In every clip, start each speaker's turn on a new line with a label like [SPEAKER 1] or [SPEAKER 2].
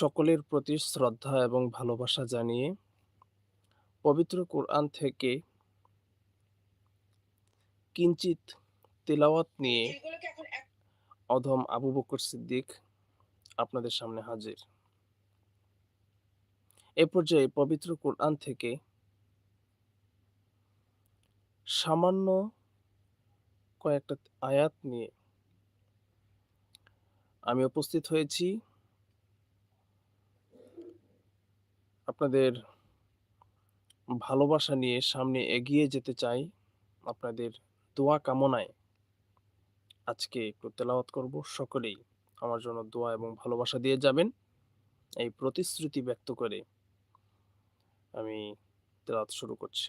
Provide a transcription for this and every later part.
[SPEAKER 1] সকলের প্রতি শ্রদ্ধা এবং ভালোবাসা জানিয়ে পবিত্র কোরআন থেকে কিঞ্চিত তেলাওয়াত নিয়ে অধম আবু বকর সিদ্দিক আপনাদের সামনে হাজির। এ পর্যায়ে পবিত্র কোরআন থেকে সামান্য কয়েকটা আয়াত নিয়ে আমি উপস্থিত হয়েছি। আপনাদের ভালোবাসা নিয়ে সামনে এগিয়ে যেতে চাই। আপনাদের দোয়া কামনায় আজকে একটু তেলাওয়াত করব। সকলেই আমার জন্য দোয়া এবং ভালোবাসা দিয়ে যাবেন। এই প্রতিশ্রুতি ব্যক্ত করে আমি তেলাওয়াত শুরু করছি।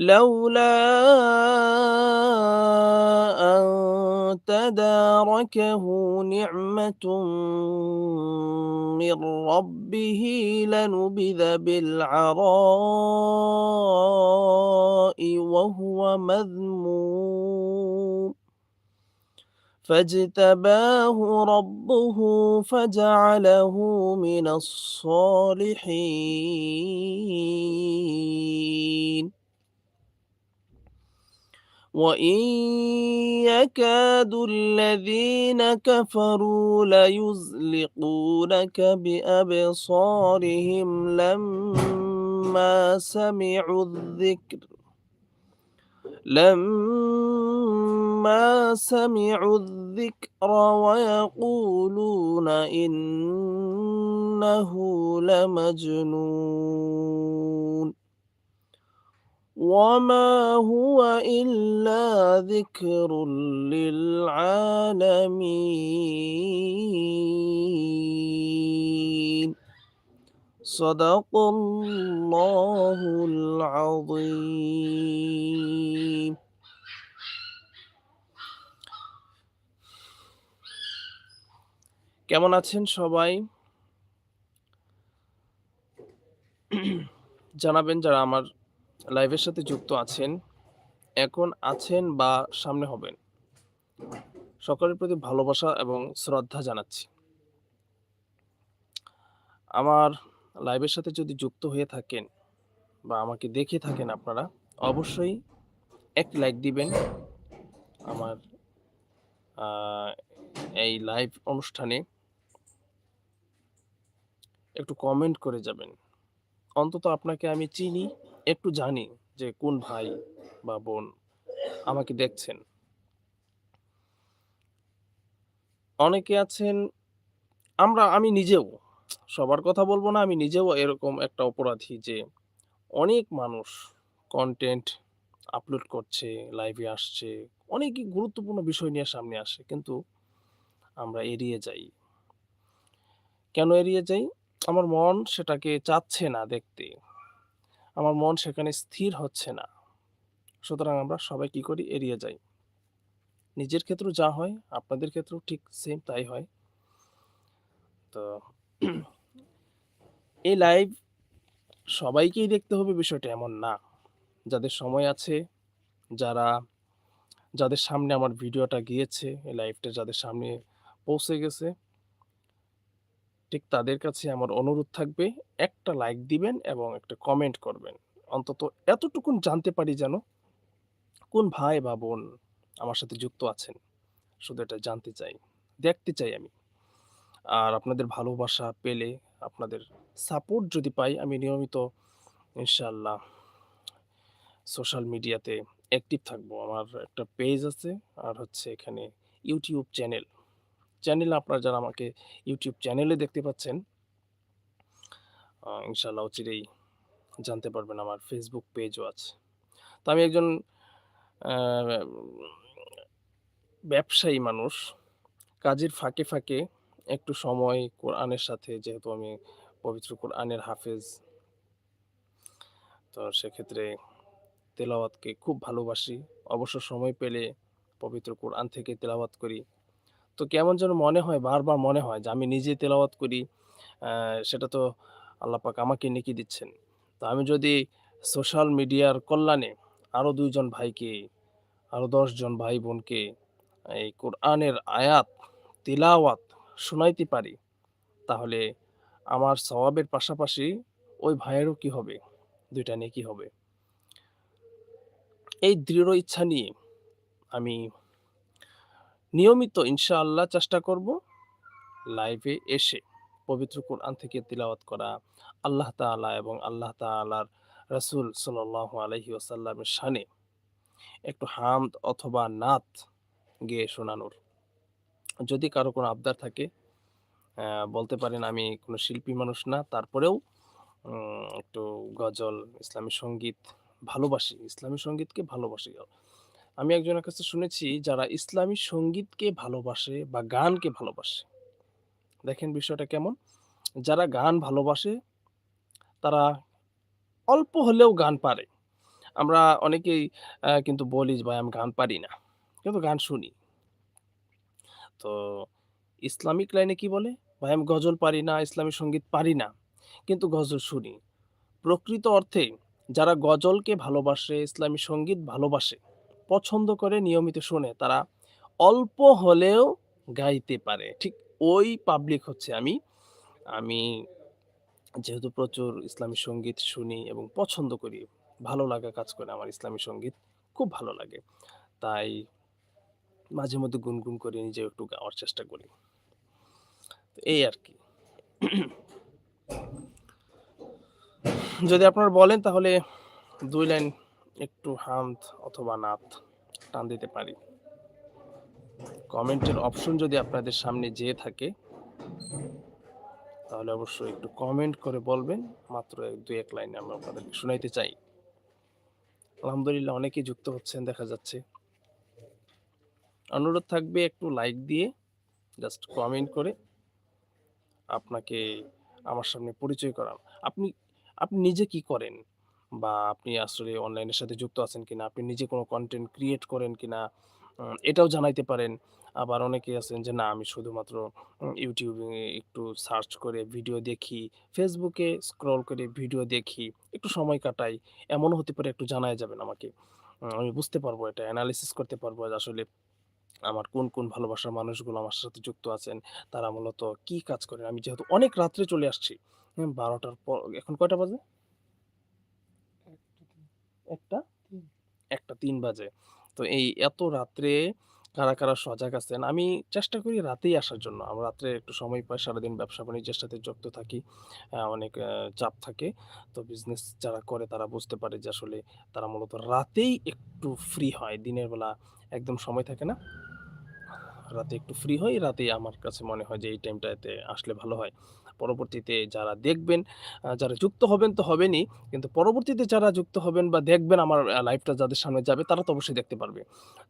[SPEAKER 1] لولا أن تداركه نعمة من ربه لنبذ بالعراء وهو مذموم. فاجتباه ربه فجعله من الصالحين. وإن يكاد الذين كفروا ليزلقونك بأبصارهم لما سمعوا الذكر لما سمعوا الذكر ويقولون إنه لمجنون وما هو إلا ذكر للعالمين صدق الله العظيم কেমন আছেন সবাই জানাবেন যারা আমার লাইভের সাথে যুক্ত আছেন, এখন আছেন বা সামনে হবেন। সকলের প্রতি ভালোবাসা এবং শ্রদ্ধা জানাচ্ছি। আমার লাইভের সাথে যদি যুক্ত হয়ে থাকেন বা আমাকে দেখে থাকেন আপনারা, অবশ্যই এক লাইক দিবেন। আমার এই লাইভ অনুষ্ঠানে একটু কমেন্ট করে যাবেন। অন্তত আপনাকে আমি চিনি একটু জানি যে কোন ভাই বা বোন আমাকে দেখছেন। অনেকে আছেন, আমরা, আমি নিজেও, সবার কথা বলব না, আমি নিজেও এরকম একটা অপরাধী যে অনেক মানুষ কন্টেন্ট আপলোড করছে লাইভে আসছে, অনেকই গুরুত্বপূর্ণ বিষয় নিয়ে সামনে আসে, কিন্তু আমরা এড়িয়ে যাই। কেন এড়িয়ে যাই? আমার মন সেটাকে চাচ্ছে না দেখতে। আমার মন সেখানে স্থির হচ্ছে না। সুতরাং আমরা সবাই কি করি? এড়িয়ে যাই। নিজের ক্ষেত্রেও যা হয়, আপনাদের ক্ষেত্রেও ঠিক সেম তাই হয়। তো এই লাইভ সবাইকেই দেখতে হবে বিষয়টা এমন না। যাদের সময় আছে, যারা, যাদের সামনে আমার ভিডিওটা গিয়েছে, এই লাইভটা যাদের সামনে পৌঁছে গেছে ঠিক তাদের কাছে আমার অনুরোধ থাকবে, একটা লাইক দিবেন এবং একটা কমেন্ট করবেন। অন্তত এতটুকুন জানতে পারি যেন কোন ভাই বা বোন আমার সাথে যুক্ত আছেন। শুধু এটা জানতে চাই, দেখতে চাই আমি। আর আপনাদের ভালোবাসা পেলে আপনাদের সাপোর্ট যদি পাই, আমি নিয়মিত ইনশাল্লাহ সোশ্যাল মিডিয়াতে অ্যাক্টিভ থাকব। আমার একটা পেজ আছে, আর হচ্ছে এখানে ইউটিউব চ্যানেল চ্যানেলে আপনারা যারা আমাকে ইউটিউব চ্যানেলে দেখতে পাচ্ছেন ইনশাল্লাহ অচিরেই জানতে পারবেন আমার ফেসবুক পেজও আছে। তো আমি একজন ব্যবসায়ী মানুষ, কাজের ফাঁকে ফাঁকে একটু সময় কোরআনের সাথে, যেহেতু আমি পবিত্র কোরআনের হাফেজ, তো সেক্ষেত্রে তেলাওয়াতকে খুব ভালোবাসি। অবশ্য সময় পেলে পবিত্র কোরআন থেকে তেলাওয়াত করি। তো কেমন যেন মনে হয়, বারবার মনে হয় যে আমি নিজে তেলাওয়াত করি সেটা তো আল্লাহ পাক আমাকে নেকি দিচ্ছেন। তো আমি যদি সোশ্যাল মিডিয়ার কল্যাণে আরও দুইজন ভাইকে আরও দশজন ভাই বোনকে এই কোরআনের আয়াত, তিলাওয়াত শোনাইতে পারি, তাহলে আমার সওয়াবের পাশাপাশি ওই ভাইয়েরও কি হবে? দুইটা নেকি হবে। এই দৃঢ় ইচ্ছা নিয়ে আমি নিয়মিত ইনশাআল্লাহ চেষ্টা করব লাইভে এসে পবিত্র কোরআন থেকে তিলাওয়াত করা, আল্লাহ তাআলা এবং আল্লাহ তাআলার রাসূল সাল্লাল্লাহু আলাইহি ওয়াসাল্লামের শানে একটু হামদ অথবা নাত গেয়ে শোনানোর। যদি কারও কোনো আবদার থাকে বলতে পারেন আমি কোনো শিল্পী মানুষ না, তারপরেও একটু গজল, ইসলামী সংগীত ভালোবাসি, ইসলামী সঙ্গীতকে ভালোবাসি। আমি একজনের কাছে শুনেছি যারা ইসলামী সঙ্গীতকে ভালোবাসে বা গানকে ভালোবাসে। দেখেন বিষয়টা কেমন? যারা গান ভালোবাসে, তারা অল্প হলেও গান পারে। আমরা অনেকেই কিন্তু বলি ভাই, আমি গান পারি না। কিন্তু গান শুনি। তো ইসলামিক লাইনে কি বলে? ভাই, আমি গজল পারি না, ইসলামী সংগীত পারি না। কিন্তু গজল শুনি। প্রকৃত অর্থে যারা গজলকে ভালোবাসে, ইসলামী সংগীত ভালোবাসে পছন্দ করে নিয়মিত শোনে, তারা অল্প হলেও গাইতে পারে। ঠিক ওই পাবলিক হচ্ছে আমি। আমি যেহেতু প্রচুর ইসলামী সংগীত শুনি এবং পছন্দ করি, ভালো লাগা কাজ করে আমার ইসলামী সংগীত, খুব ভালো লাগে। তাই মাঝে মধ্যে গুনগুন করে নিজে একটু গাওয়ার চেষ্টা করি। এই আর কি। যদি আপনারা বলেন তাহলে দুই লাইন একটু হামদ অথবা নাত টান দিতে পারি। কমেন্টের অপশন যদি আপনাদের সামনে যেয়ে থাকে, তাহলে অবশ্যই একটু কমেন্ট করে বলবেন। মাত্র এক- দুই এক লাইনে আমি আপনাদেরকে শোনাইতে চাই। আলহামদুলিল্লাহ অনেকেই যুক্ত হচ্ছেন, দেখা যাচ্ছে। অনুরোধ থাকবে একটু লাইক দিয়ে, জাস্ট কমেন্ট করে আপনাকে আমার সামনে পরিচয় করান। আপনি আপনি নিজে কি করেন? বা আপনি আসলে অনলাইনের সাথে যুক্ত আছেন কিনা আপনি নিজে কোনো কন্টেন্ট ক্রিয়েট করেন কিনা এটাও জানাইতে পারেন। আবার অনেকে আছেন যে না আমি শুধুমাত্র ইউটিউবে একটু সার্চ করে ভিডিও দেখি ফেসবুকে স্ক্রল করে ভিডিও দেখি একটু সময় কাটাই। এমনও হতে পারে একটু জানাই যাবেন আমাকে। আমি বুঝতে পারব এটা অ্যানালিসিস করতে পারব আসলে আমার কোন কোন ভালোবাসার মানুষগুলো আমার সাথে যুক্ত আছেন তারা মূলত কি কাজ করেন? আমি যেহেতু অনেক রাত্রে চলে আসছি হ্যাঁ, বারোটার পর এখন কয়টা বাজে? একটা একটা তিন বাজে। তো এই এত রাত্রে কারা কারা সজাগ আছেন আমি চেষ্টা করি রাতেই আসার জন্য। আমরা রাত্রে একটু সময় পাই সারাদিন ব্যবসা বাণিজ্যের সাথে যুক্ত থাকি অনেক চাপ থাকে। তো বিজনেস যারা করে তারা বুঝতে পারে যে আসলে তারা মূলত রাতেই একটু ফ্রি হয়। দিনের বেলা একদম সময় থাকে না। রাতে একটু ফ্রি হই রাতেই আমার কাছে মনে হয় যে এই টাইমটাতে আসলে ভালো হয়। পরবর্তীতে যারা দেখবেন যারা যুক্ত হবেন তো হবেনই। কিন্তু পরবর্তীতে যারা যুক্ত হবেন বা দেখবেন আমার লাইভটা যাদের সামনে যাবে, তারা তো অবশ্যই দেখতে পারবে।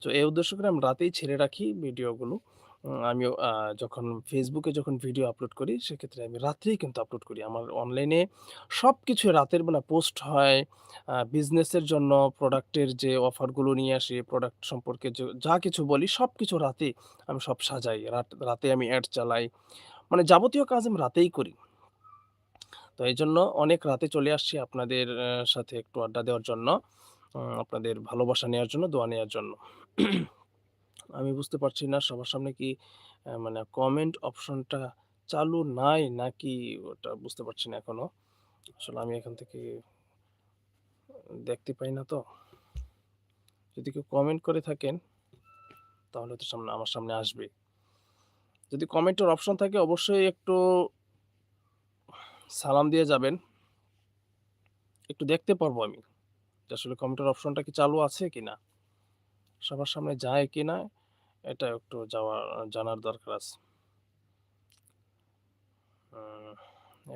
[SPEAKER 1] তো এই উদ্দেশ্য করে আমি রাতেই ছেড়ে রাখি ভিডিওগুলো। আমিও যখন ফেসবুকে যখন ভিডিও আপলোড করি, সেক্ষেত্রে আমি রাত্রেই কিন্তু আপলোড করি। আমার অনলাইনে সব কিছু রাতের বেলা পোস্ট হয় বিজনেসের জন্য প্রোডাক্টের যে অফারগুলো নিয়ে আসি প্রোডাক্ট সম্পর্কে যে- কিছু বলি সব কিছু রাতে আমি সব সাজাই। রাতে আমি অ্যাড চালাই মানে যাবতীয় কাজ আমি রাতেই করি। তো এই জন্য অনেক রাতে চলে আসছি আপনাদের সাথে একটু আড্ডা দেওয়ার জন্য আপনাদের ভালোবাসা নেওয়ার জন্য, দোয়া নেওয়ার জন্য। আমি বুঝতে পারছি না সবার সামনে কি মানে কমেন্ট অপশনটা চালু নাই নাকি ওটা বুঝতে পারছি না এখনও। আসলে আমি এখান থেকে, দেখতে পাই না তো। যদি কেউ কমেন্ট করে থাকেন, তাহলে তো সামনে, আমার সামনে আসবে যদি কমেন্টের অপশন থাকে, অবশ্যই একটু সালাম দিয়ে যাবেন। একটু দেখতে পারব আমি আসলে কমেন্টের অপশনটা কি চালু আছে কিনা সবার সামনে যায় কিনা এটা একটু যাওয়া জানার দরকার আছে।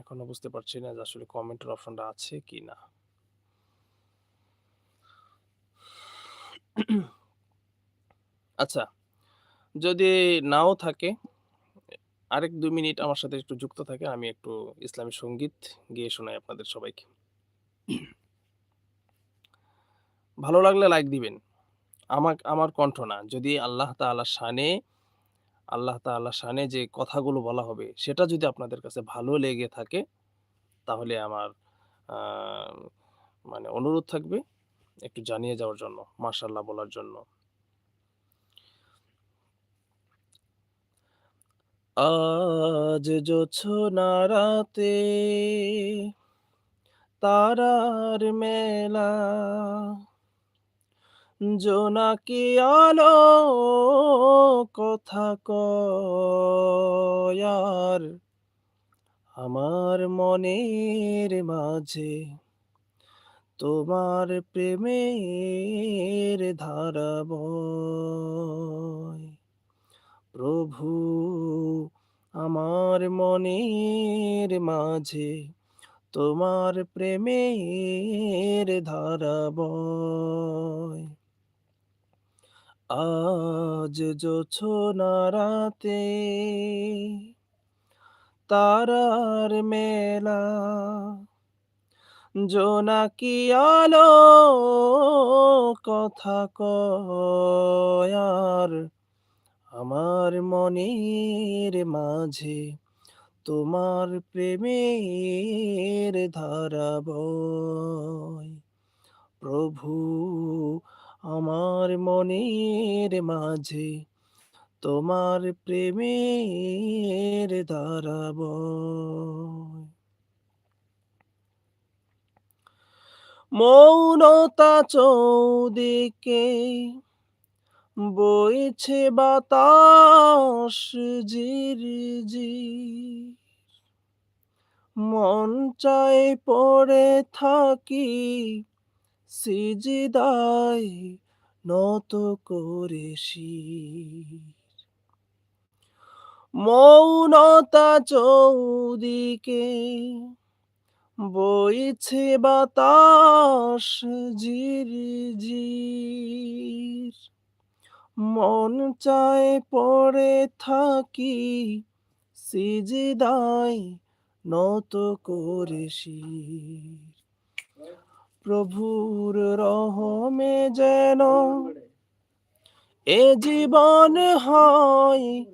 [SPEAKER 1] এখনও বুঝতে পারছি না যে আসলে কমেন্টের অপশনটা আছে কি না। আচ্ছা যদি নাও থাকে আরেক ২ মিনিট আমার সাথে একটু যুক্ত থাকে আমি একটু ইসলামী সংগীত গেয়ে শোনাই আপনাদের সবাইকে। ভালো লাগলে লাইক দিবেন। আমার আমার কণ্ঠ না। যদি আল্লাহ তাআলার শানে আল্লাহ তাআলার শানে যে কথাগুলো বলা হবে, সেটা যদি আপনাদের কাছে ভালো লেগে থাকে, তাহলে আমার মানে অনুরোধ থাকবে একটু জানিয়ে যাওয়ার জন্য, মাশাআল্লাহ বলার জন্য। আজ জোছনা রাতে তারার মেলা জোনাকি আলো কথা কয়ার আমার মনের মাঝে তোমার প্রেমের ধারা বয়। প্রভু, আমার মনের মাঝে তোমার প্রেমের ধারা বয়। আজ জোছনা রাতে তারার মেলা জোনাকি আলো কথা কয় আর আমার মনের মাঝে তোমার প্রেমের ধারা বয়। প্রভু, আমার মনের মাঝে তোমার প্রেমের ধারা বয়। মৌনতা চৌদিকে বইছে বাতাস ঝিরঝির। মন চায় পড়ে থাকি সিজদায় নত করে মৌনতা চৌদিকে বইছে বাতাস ঝিরঝির। মন চায় পড়ে থাকি, সিজদায় নত করে। প্রভুর রহমে যেন এ জীবন হয়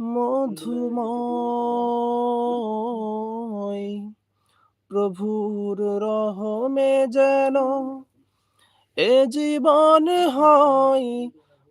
[SPEAKER 1] মধুময়। প্রভুর রহমে যেন এ জীবন হয়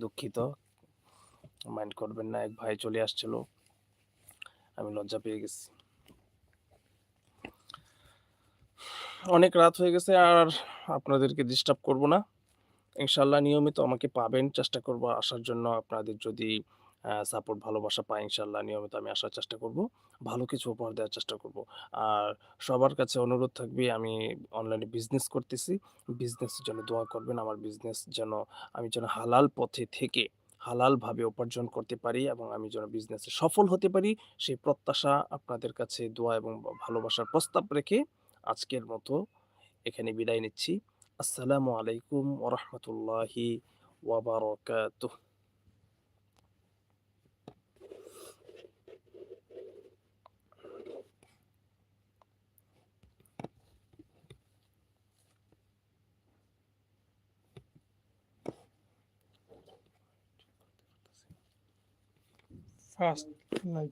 [SPEAKER 1] দুঃখিত। মাইন্ড করবেন না। এক ভাই চলে আসছিল। আমি লজ্জা পেয়ে গেছি। অনেক রাত হয়ে গেছে, আর আপনাদেরকে ডিস্টার্ব করব না। ইনশাল্লাহ নিয়মিত আমাকে পাবেন। চেষ্টা করব আসার জন্য। আপনাদের যদি সাপোর্ট ভালোবাসা পাই ইনশাআল্লাহ নিয়মিত আমি আসার চেষ্টা করব। ভালো কিছু উপহার দেওয়ার চেষ্টা করব। আর সবার কাছে অনুরোধ থাকবে, আমি অনলাইনে বিজনেস করতেছি। বিজনেসের জন্য দোয়া করবেন। আমার বিজনেস যেন আমি যেন হালাল পথে থেকে হালালভাবে উপার্জন করতে পারি এবং আমি যেন বিজনেসে সফল হতে পারি, সেই প্রত্যাশা আপনাদের কাছে দোয়া এবং ভালোবাসার প্রস্তাব রেখে আজকের মতো এখানে বিদায় নিচ্ছি। আসসালামু আলাইকুম ওয়া রাহমাতুল্লাহি
[SPEAKER 2] fast like